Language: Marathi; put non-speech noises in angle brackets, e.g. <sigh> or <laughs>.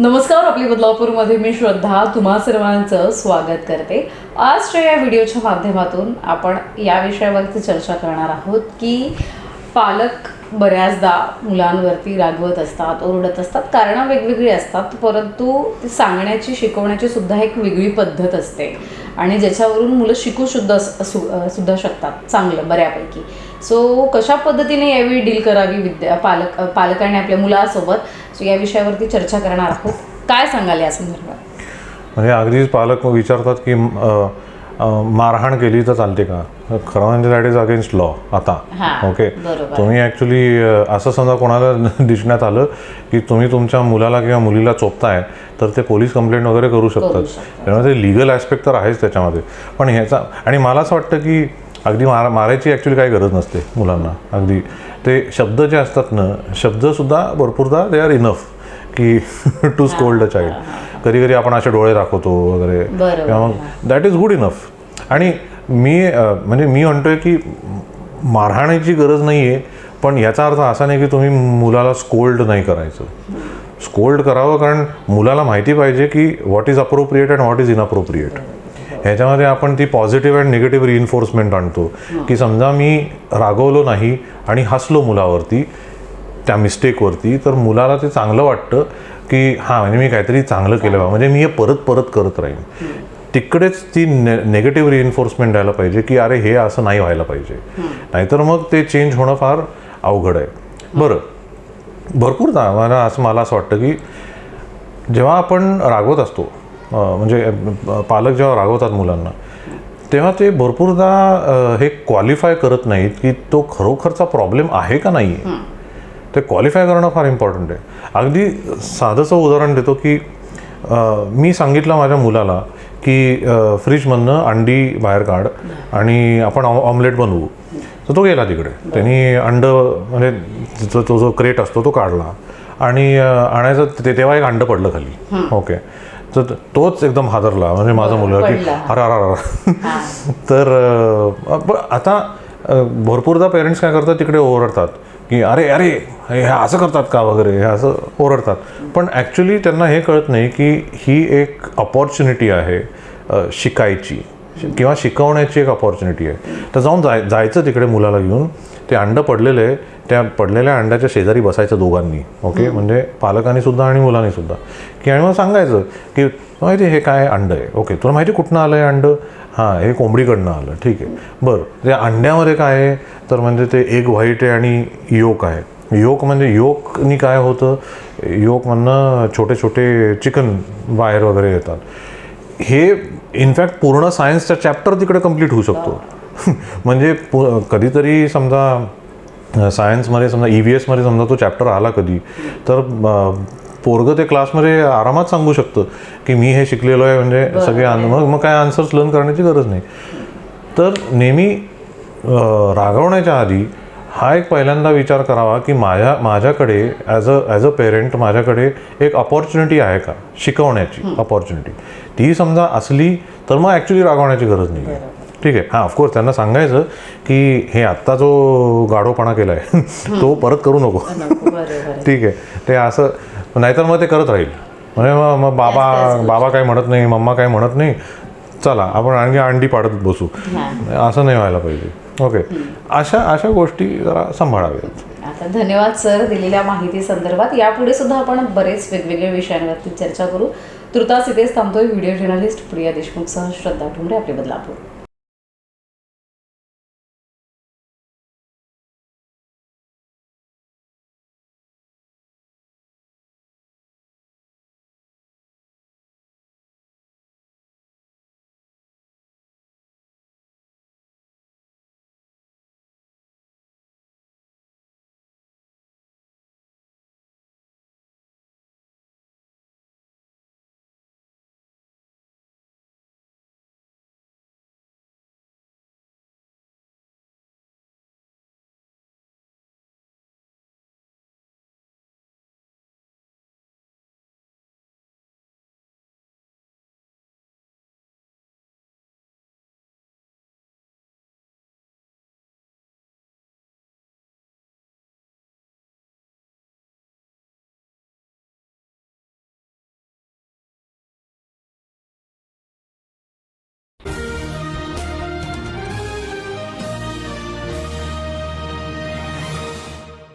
नमस्कार आपली बदलापूरमध्ये मी श्रद्धा. तुम्हा सर्वांचं स्वागत करते. आजच्या या व्हिडिओच्या माध्यमातून आपण या विषयावरती चर्चा करणार आहोत की पालक बऱ्याचदा मुलांवरती रागवत असतात ओरडत असतात कारणं वेगवेगळी असतात परंतु ती सांगण्याची शिकवण्याची सुद्धा एक वेगळी पद्धत असते. आणि ज्याच्यावरून मुलं शिकू सुद्धा सु सुद्धा शकतात चांगलं बऱ्यापैकी. सो कशा पद्धतीने यावेळी डील करावी विद्या पालक पालकांनी आपल्या मुलासोबत? सो या विषयावरती चर्चा करणार आहोत. काय सांगाल या संदर्भात? म्हणजे अगदीच पालक विचारतात की मारहाण केली तर चालते का? खरं म्हणजे दॅट इज अगेन्स्ट लॉ आता. ओके. तुम्ही ॲक्च्युली असं समजा कोणाला <laughs> दिसण्यात आलं की तुम्ही तुमच्या मुलाला किंवा मुलीला चोपताय तर ते पोलीस कंप्लेंट वगैरे करू शकतात. त्यामुळे ते लिगल ॲस्पेक्ट तर आहेच त्याच्यामध्ये. पण ह्याचा आणि मला असं वाटतं की अगदी मार मारायची ॲक्च्युली काही गरज नसते मुलांना. अगदी ते शब्द जे असतात ना शब्दसुद्धा भरपूरदा दे आर इनफ की टू स्कोल्ड अ चाइल्ड कधी कधी आपण असे डोळे दाखवतो वगैरे. किंवा मग दॅट इज गुड इनफ आणि मी म्हणजे मी म्हणतोय की मारहाणीची गरज नाही आहे पण याचा अर्थ असा नाही की तुम्ही मुलाला स्कोल्ड नाही करायचं. स्कोल्ड करावं कारण मुलाला माहिती पाहिजे की what is appropriate and what is inappropriate ह्याच्यामध्ये आपण ती पॉझिटिव्ह अँड निगेटिव्ह रिइन्फोर्समेंट आणतो. की समजा मी रागवलो नाही आणि हसलो मुलावरती त्या मिस्टेकवरती तर मुलाला ते चांगलं वाटतं की हां म्हणजे मी काहीतरी चांगलं केलं बा म्हणजे मी हे परत परत करत राहीन. तिकडेच ती ने नेगेटिव्ह रिइन्फोर्समेंट द्यायला पाहिजे की अरे हे असं नाही व्हायला पाहिजे. नाहीतर मग ते चेंज होणं फार अवघड आहे. बरं. भरपूरदा मला असं मला असं वाटतं की जेव्हा आपण रागवत असतो म्हणजे पालक जेव्हा रागवतात मुलांना तेव्हा ते भरपूरदा हे क्वालिफाय करत नाहीत की तो खरोखरचा प्रॉब्लेम आहे का नाही आहे ते क्वालिफाय करणं फार इम्पॉर्टंट आहे. अगदी साधंसं उदाहरण देतो की मी सांगितलं माझ्या मुलाला की फ्रीजमधनं अंडी बाहेर काढ आणि आपण ऑमलेट बनवू. तर तो गेला तिकडे. त्यांनी अंड म्हणजे तिचा तो जो क्रेट असतो तो काढला आणि आणायचं ते तेव्हा एक अंड पडलं खाली. ओके तर तोच एकदम हादरला. म्हणजे माझा मुलगा की. अरे अरे अरे. <laughs> तर आता भरपूरदा पेरेंट्स काय करतात तिकडे ओरडतात की अरे अरे हे असं करतात का वगैरे? हे असं ओरडतात. पण ॲक्च्युली त्यांना हे कळत नाही की ही एक अपॉर्च्युनिटी आहे शिकायची. किंवा शिकवण्याची एक अपॉर्च्युनिटी आहे. तर जाऊन जाय जायचं तिकडे मुलाला घेऊन. ते अंडं पडलेलं आहे त्या पडलेल्या अंड्याच्या शेजारी बसायचं दोघांनी ओके म्हणजे पालकांनी सुद्धा आणि मुलांनी सुद्धा. की आणि मग सांगायचं की माहिती हे काय अंड आहे? ओके तुला माहिती कुठनं आलं आहे अंडं? हां हे कोंबडीकडनं आलं ठीक आहे. बरं त्या अंड्यामध्ये काय आहे? तर म्हणजे ते एक व्हाईट आहे आणि योक आहे. योक म्हणजे योकनी काय होतं? योकमधनं छोटे छोटे चिकन बाहेर वगैरे येतात. हे इनफॅक्ट पूर्ण सायन्सचा चॅप्टर तिकडे कंप्लीट होऊ शकतो. <laughs> म्हणजे पु- कधीतरी समजा सायन्समध्ये समजा ई व्ही एसमध्ये समजा तो चॅप्टर आला कधी तर पोरगं ते क्लासमध्ये आरामात सांगू शकतं की मी हे शिकलेलो आहे म्हणजे सगळे मग मग काय आन्सर्स लर्न करण्याची गरज नाही. तर नेहमी रागवण्याच्या आधी हा एक पहिल्यांदा विचार करावा की माझ्या माझ्याकडे as a as a parent माझ्याकडे एक अपॉर्च्युनिटी आहे का? शिकवण्याची अपॉर्च्युनिटी ती समजा असली तर मग ॲक्च्युली रागवण्याची गरज नाही आहे ठीक आहे. हां ऑफकोर्स त्यांना सांगायचं की हे आत्ता जो गाढोपणा केला आहे <laughs> तो परत करू नको. <laughs> ठीक आहे. ते असं नाहीतर मग ते करत राहील. म्हणजे मग मग बाबा बाबा काय म्हणत नाही मम्मा काय म्हणत नाही. चला आपण आणखी अंडी पाडत बसू. असं नाही व्हायला पाहिजे. ओके अशा अशा गोष्टी जरा सांभाळाव्यात. आता धन्यवाद सर दिलेल्या माहिती संदर्भात. यापुढे सुद्धा आपण बरेच वेगवेगळ्या विषयांवरती चर्चा करू. तुर्तास इथेच थांबतोय व्हिडिओ जर्नलिस्ट प्रिया देशमुखसह श्रद्धा ठुमरे आपले बदलापूर.